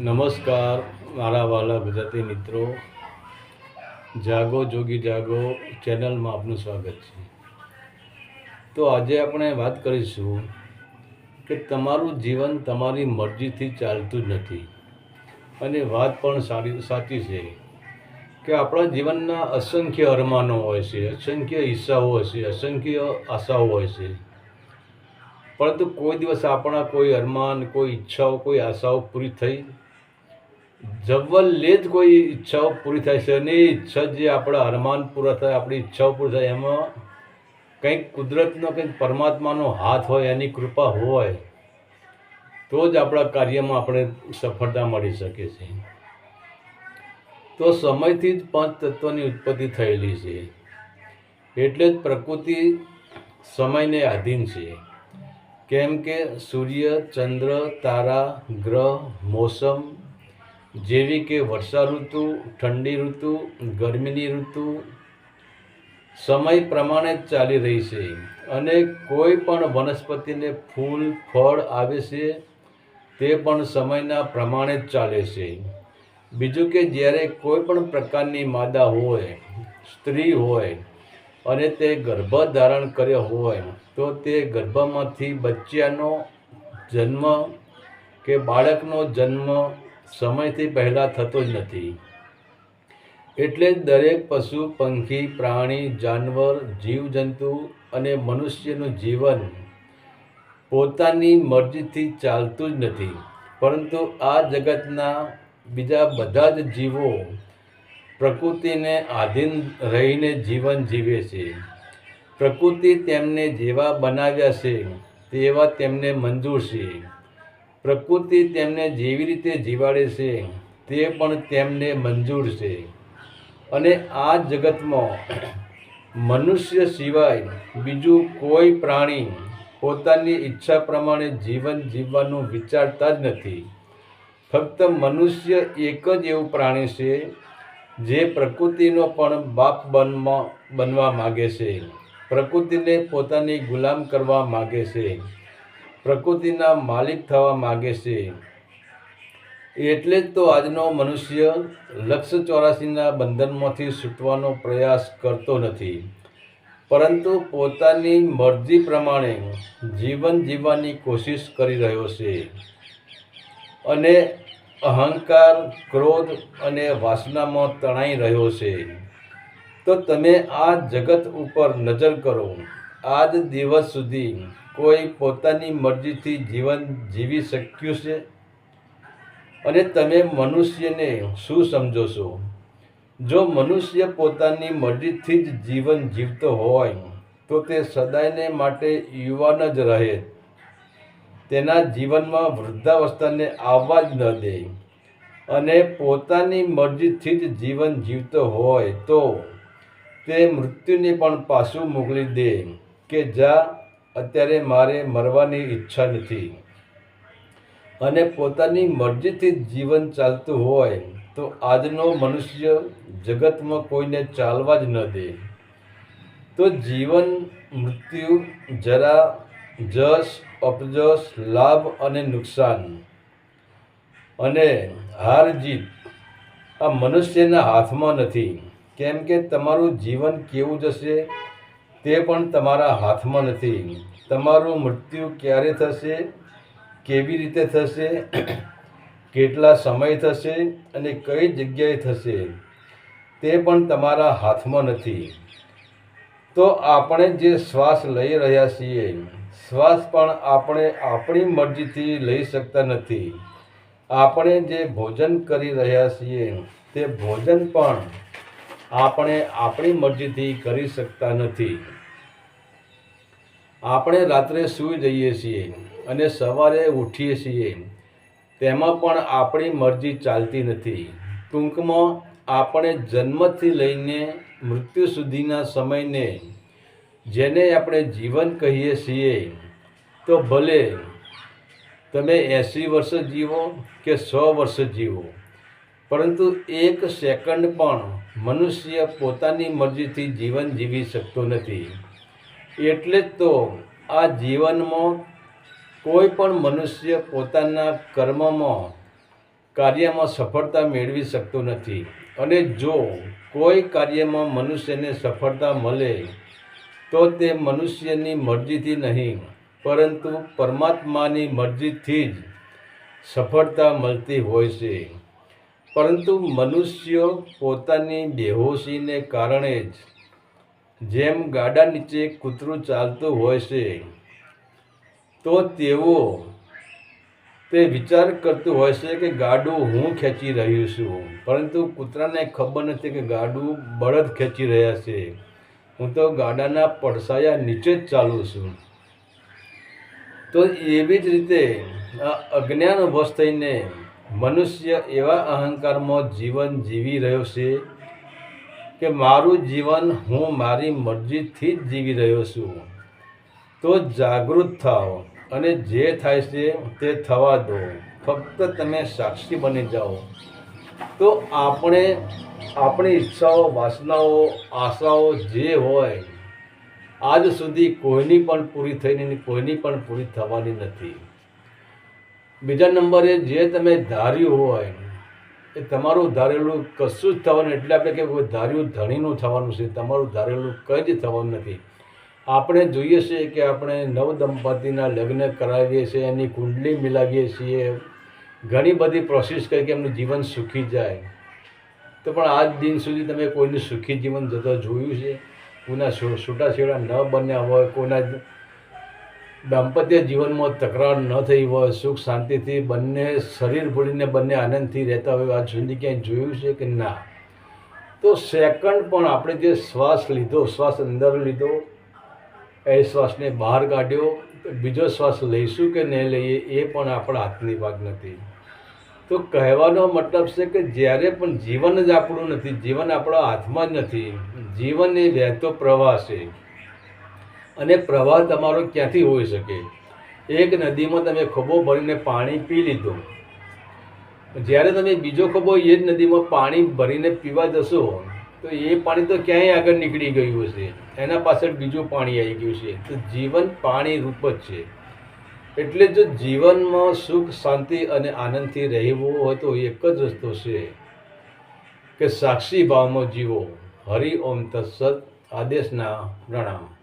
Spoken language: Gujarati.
નમસ્કાર, મારા વાલા ગુજરાતી મિત્રો. જાગો, જોગી જાગો, ચેનલમાં આપનું સ્વાગત છે. તો આજે આપણે વાત કરીશું કે તમારું જીવન તમારી મરજીથી ચાલતું જ નથી. અને વાત પણ સારી, સાચી છે કે આપણા જીવનના અસંખ્ય અરમાનો હોય છે, અસંખ્ય ઈચ્છાઓ હોય છે, અસંખ્ય આશાઓ હોય છે. પરંતુ કોઈ દિવસ આપણા કોઈ અરમાન, કોઈ ઈચ્છાઓ, કોઈ આશાઓ પૂરી થઈ જવલ્લે જ કોઈ ઈચ્છાઓ પૂરી થાય છે અને એ ઈચ્છા જે આપણા અરમાન પૂરા થાય, આપણી ઈચ્છાઓ પૂરી થાય, એમાં કંઈક કુદરતનો કંઈક પરમાત્માનો હાથ હોય, એની કૃપા હોય, તો જ આપણા કાર્યમાં આપણે સફળતા મળી શકે છે. તો સમયથી જ પાંચ તત્વની ઉત્પત્તિ થયેલી છે. એટલે જ પ્રકૃતિ સમયને આધીન છે. કેમ કે સૂર્ય, ચંદ્ર, તારા, ગ્રહ, મોસમ જેવી કે વર્ષા ઋતુ, ઠંડી ઋતુ, ગરમીની ઋતુ, સમય પ્રમાણે જ ચાલી રહી છે. અને કોઈ પણ વનસ્પતિને ફૂલ, ફળ આવે છે, તે પણ સમયના પ્રમાણે જ ચાલે છે. બીજું કે જ્યારે કોઈ પણ પ્રકારની માદા હોય, સ્ત્રી હોય અને તે ગર્ભ ધારણ કર્યો હોય, તો તે ગર્ભમાંથી બચ્ચાનો જન્મ કે બાળકનો જન્મ સમયથી પહેલાં થતો જ નથી. એટલે જ દરેક પશુ, પંખી, પ્રાણી, જાનવર, જીવજંતુ અને મનુષ્યનું જીવન પોતાની મરજીથી ચાલતું જ નથી. પરંતુ આ જગતના બીજા બધા જ જીવો પ્રકૃતિને આધીન રહીને જીવન જીવે છે. પ્રકૃતિ તેમને જેવા બનાવ્યા છે, તેવા તેમને મંજૂર છે. પ્રકૃતિ તેમને જેવી રીતે જીવાડે છે, તે પણ તેમને મંજૂર છે. અને આ જગતમાં મનુષ્ય સિવાય બીજું કોઈ પ્રાણી પોતાની ઈચ્છા પ્રમાણે જીવન જીવવાનું વિચારતા જ નથી. ફક્ત મનુષ્ય એક જ એવું પ્રાણી છે, જે પ્રકૃતિનો પણ બાપ બનવા બનવા માગે છે. પ્રકૃતિને પોતાની ગુલામ કરવા માગે છે. પ્રકૃતિના માલિક થવા માગે છે. એટલે જ તો આજનો મનુષ્ય લક્ષ ચોરાસીના બંધનમાંથી છૂટવાનો પ્રયાસ કરતો નથી. પરંતુ પોતાની મરજી પ્રમાણે જીવન જીવવાની કોશિશ કરી રહ્યો છે. અને અહંકાર, ક્રોધ અને વાસનામાં તણાઈ રહ્યો છે. તો તમે આ જગત ઉપર નજર કરો. આજ દિવસ સુધી કોઈ પોતાની મરજીથી જીવન જીવી શક્યું છે? અને તમે મનુષ્યને શું સમજો છો? જો મનુષ્ય પોતાની મરજીથી જ જીવન જીવતો હોય, તો તે સદાયને માટે યુવાન જ રહે. તેના જીવનમાં વૃદ્ધાવસ્થાને આવવા જ ન દે. અને પોતાની મરજીથી જ જીવન જીવતો હોય, તો તે મૃત્યુને પણ પાછું મોકલી દે. કે જા, અત્યારે મારે મરવાની ઈચ્છા નથી. અને પોતાની મરજીથી જીવન ચાલતું હોય, તો આજનો મનુષ્ય જગતમાં કોઈને ચાલવા જ ન દે. તો જીવન, મૃત્યુ, જરા જશ અપજશ લાભ અને નુકસાન. અને હાર જીત આ મનુષ્યના હાથમાં નથી. કેમ કે તમારું જીવન કેવું જશે? તે પણ તમારા હાથમાં નથી. તમારું મૃત્યુ ક્યારે થશે? કેવી રીતે થશે? કેટલા સમય થશે? અને કઈ જગ્યાએ થશે? તે પણ તમારા હાથમાં નથી. તો આપણે જે શ્વાસ લઈ રહ્યા છીએ, શ્વાસ પણ આપણે આપણી મરજીથી લઈ શકતા નથી. આપણે જે ભોજન કરી રહ્યા છીએ, તે ભોજન પણ આપણે આપણી મરજીથી કરી શકતા નથી. આપણે રાત્રે સૂઈ જઈએ છીએ અને સવારે ઉઠીએ છીએ. તેમાં પણ આપણી મરજી ચાલતી નથી. ટૂંકમાં આપણે જન્મથી લઈને મૃત્યુ સુધીના સમયને જેને આપણે જીવન કહીએ છીએ, તો ભલે તમે એંસી વર્ષ જીવો કે સો વર્ષ જીવો, પરંતુ એક સેકન્ડ પણ મનુષ્ય પોતાની મરજીથી જીવન જીવી શકતો નથી. એટલે જ તો આ જીવનમાં કોઈ પણ મનુષ્ય પોતાના કર્મમાં, કાર્યમાં સફળતા મેળવી શકતો નથી. અને જો કોઈ કાર્યમાં મનુષ્યને સફળતા મળે, તો તે મનુષ્યની મરજીથી નહીં, પરંતુ પરમાત્માની મરજીથી જ સફળતા મળતી હોય છે. પરંતુ મનુષ્યો પોતાની બેહોશીને કારણે જ જેમ ગાડા નીચે કૂતરું ચાલતું હોય છે, તો તેઓ તે વિચાર કરતું હોય છે કે ગાડું હું ખેંચી રહ્યું છું. પરંતુ કૂતરાને ખબર નથી કે ગાડું બળદ ખેંચી રહ્યા છે. હું તો ગાડાના પડસાયા નીચે જ ચાલું છું. તો એવી જ રીતે આ અજ્ઞાનવશ થઈને મનુષ્ય એવા અહંકારમાં જીવન જીવી રહ્યો છે કે મારું જીવન હું મારી મરજીથી જ જીવી રહ્યો છું. તો જાગૃત થાઓ અને જે થાય છે તે થવા દો. ફક્ત તમે સાક્ષી બની જાઓ. તો આપણે આપણી ઈચ્છાઓ, વાસનાઓ, આશાઓ જે હોય, આજ સુધી કોઈની પણ પૂરી થઈને કોઈની પણ પૂરી થવાની નથી. બીજા નંબરે, જે તમે ધાર્યું હોય એ તમારું ધારેલું કશું જ થવાનું એટલે આપણે કે ધાર્યું ધણીનું થવાનું છે, તમારું ધારેલું કંઈ જ થવાનું નથી. આપણે જોઈએ છીએ કે આપણે નવ દંપતીના લગ્ન કરાવીએ છીએ, એની કુંડલી મિલાવીએ છીએ. ઘણી બધી પ્રોસેસ કરી કે એમનું જીવન સુખી જાય. તો પણ આજ દિન સુધી તમે કોઈનું સુખી જીવન જતો જોયું છે? કોઈના છૂટાછેડા ન બન્યા હોય, કોઈના દાંપત્ય જીવનમાં તકરાર ન થઈ હોય, સુખ શાંતિથી બંને શરીર ભૂલીને બંને આનંદથી રહેતા હોય આજ સુધી ક્યાંય જોયું છે કે ના? તો સેકન્ડ પણ આપણે જે શ્વાસ લીધો, શ્વાસ અંદર લીધો, એ શ્વાસને બહાર કાઢ્યો, બીજો શ્વાસ લઈશું કે નહીં લઈએ એ પણ આપણા હાથની વાત નથી. તો કહેવાનો મતલબ છે કે જ્યારે પણ જીવન જ આપણું નથી, જીવન આપણા હાથમાં જ નથી જીવન એ વહેતો પ્રવાહ છે. અને પ્રવાહ તમારો ક્યાંથી હોઈ શકે? એક નદીમાં તમે ખભો ભરીને પાણી પી લીધું. જ્યારે તમે બીજો ખભો એ જ નદીમાં પાણી ભરીને પીવા જશો, તો એ પાણી તો ક્યાંય આગળ નીકળી ગયું છે એના પાછળ બીજું પાણી આવી ગયું છે. તો જીવન પાણી રૂપ જ છે. એટલે જો જીવનમાં સુખ, શાંતિ અને આનંદથી રહેવું હોય તો એક જ રસ્તો છે કે સાક્ષી ભાવમાં જીવો. હરિ ઓમ તત્સત આદેશના પ્રણામ.